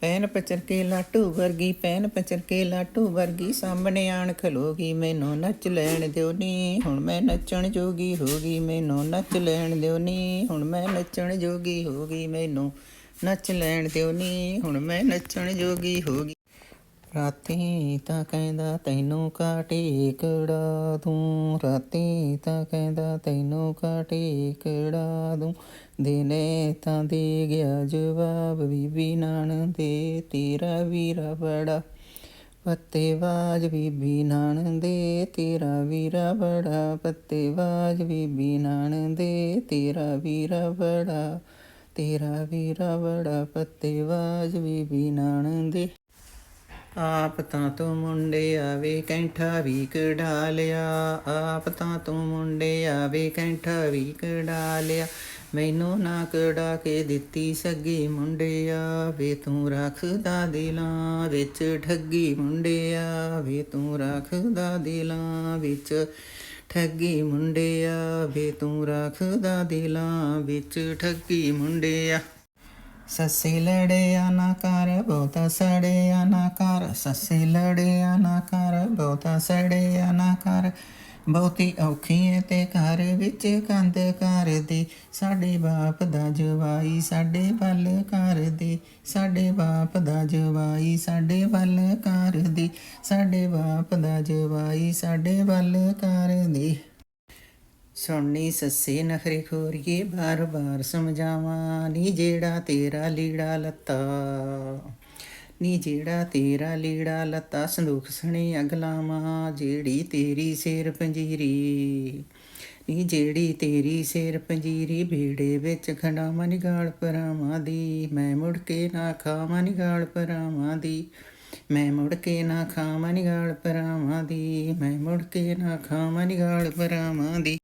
PAN ਪਚਰ ਕੇ ਲਾਟੂ ਵਰਗੀ, PAN ਪਚਰ ਕੇ ਲਾਟੂ ਵਰਗੀ। ਸਾਹਮਣੇ ਆਣ ਖਲੋਗੀ, ਮੈਨੂੰ ਨੱਚ ਲੈਣ ਦਿਓ ਨੀ। ਹੁਣ ਮੈਂ ਨੱਚਣ ਜੋਗੀ ਹੋ ਗਈ, ਮੈਨੂੰ ਨੱਚ ਲੈਣ ਦਿਓ ਨੀ। ਹੁਣ ਮੈਂ ਨੱਚਣ ਜੋਗੀ ਹੋ ਗਈ, ਮੈਨੂੰ ਨੱਚ ਲੈਣ ਦਿਓ ਨੀ। ਹੁਣ ਮੈਂ ਨੱਚਣ ਜੋਗੀ ਹੋ ਗਈ। ਰਾਤੀ ਤਾਂ ਕਹਿੰਦਾ ਤੈਨੂੰ ਕਾਟੇ ਕਿਹੜਾ ਤੂੰ ਰਾਤੀ ਤਾਂ ਕਹਿੰਦਾ ਤੈਨੂੰ ਕਾਟੇ ਕਿਹੜਾ ਦੂੰ। ਦਿਨੇ ਤਾਂ ਦੇ ਗਿਆ ਜਵਾਬ, ਬੀਬੀ ਨਾਨ ਦੇ ਤੇਰਾ ਵੀਰਾ ਬੜਾ ਪੱਤੇਵਾਜ ਬੀਬੀ ਨਾਨ ਦੇ ਤੇਰਾ ਵੀਰਾ ਬੜਾ ਪੱਤੇਵਾਜ ਬੀਬੀ ਨਾਨ ਦੇ ਤੇਰਾ ਵੀਰਾ ਬੜਾ, ਤੇਰਾ ਵੀਰਾ ਬੜਾ ਪੱਤੇਵਾਜ ਬੀਬੀ ਨਾਨ ਦੇ ਆਪ ਤਾਂ ਤੂੰ ਮੁੰਡੇ ਆਵੇ ਕੈਂਠਾ ਵੀ ਕਢਾਲਿਆ ਆਪ ਤਾਂ ਤੂੰ ਮੁੰਡੇ ਆਵੇ ਕੈਂਠਾ ਵੀ ਕਢਾਲਿਆ ਮੈਨੂੰ ਨਾ ਕਢਾ ਕੇ ਦਿੱਤੀ ਸੱਗੀ ਮੁੰਡਿਆ ਵੇ ਤੂੰ ਰੱਖਦਾ ਦਿਲਾਂ ਵਿੱਚ ਠੱਗੀ ਮੁੰਡਿਆ ਵੇ ਤੂੰ ਰੱਖਦਾ ਦਿਲਾਂ ਵਿੱਚ ਠੱਗੀ ਮੁੰਡਿਆ ਵੇ ਤੂੰ ਰੱਖਦਾ ਦਿਲਾਂ ਵਿੱਚ ਠੱਗੀ ਮੁੰਡਿਆ ਸੱਸੇ ਲੜਿਆ ਨਾ ਕਰ, ਬਹੁਤਾ ਸੜਿਆ ਨਾ ਕਰ। ਸੱਸੇ ਲੜਿਆ ਨਾ ਕਰ, ਬਹੁਤਾ ਸੜਿਆ ਨਾ ਕਰ। ਬਹੁਤੀ ਔਖੀ ਏ ਤੇ ਘਰ ਵਿੱਚ ਕੰਧ ਕਰਦੀ। ਸਾਡੇ ਬਾਪ ਦਾ ਜਵਾਈ ਸਾਡੇ ਵੱਲ ਕਰਦੀ। ਸਾਡੇ ਬਾਪ ਦਾ ਜਵਾਈ ਸਾਡੇ ਵੱਲ ਕਰਦੀ। ਸਾਡੇ ਬਾਪ ਦਾ ਜਵਾਈ ਸਾਡੇ ਵੱਲ ਕਰਦੀ। ਸੁਣਨੀ ਸੱਸੇ ਨਖਰੇ ਖੋਰੀਏ ਬਾਰ-ਬਾਰ ਸਮਝਾਵਾਂ, ਨੀ ਜਿਹੜਾ ਤੇਰਾ ਲੀੜਾ ਲੱਤਾ। ਨੀ ਜਿਹੜਾ ਤੇਰਾ ਲੀੜਾ ਲੱਤਾ, ਸੰਦੂਖ ਸਣੇ ਅਗਲਾਵਾਂ ਜਿਹੜੀ ਤੇਰੀ ਸਿਰ ਪੰਜੀਰੀ। ਨੀ ਜਿਹੜੀ ਤੇਰੀ ਸਿਰ ਪੰਜੀਰੀ, ਬੇੜੇ ਵਿੱਚ ਖੰਡਾਵਾਂ ਨੀ ਗਾਲ ਪਰਾਵਾਂ ਦੀ। ਮੈਂ ਮੁੜ ਕੇ ਨਾ ਖਾਵਾਂ ਨੀ ਗਾਲ ਪਰਾਵਾਂ ਦੀ। ਮੈਂ ਮੁੜ ਕੇ ਨਾ ਖਾਵਾਂ ਨੀ ਗਾਲ ਪਰਾਵਾਂ ਦੀ। ਮੈਂ ਮੁੜ ਕੇ ਨਾ ਖਾਵਾਂ ਨੀ ਗਾਲ ਪਰਾਵਾਂ ਦੀ।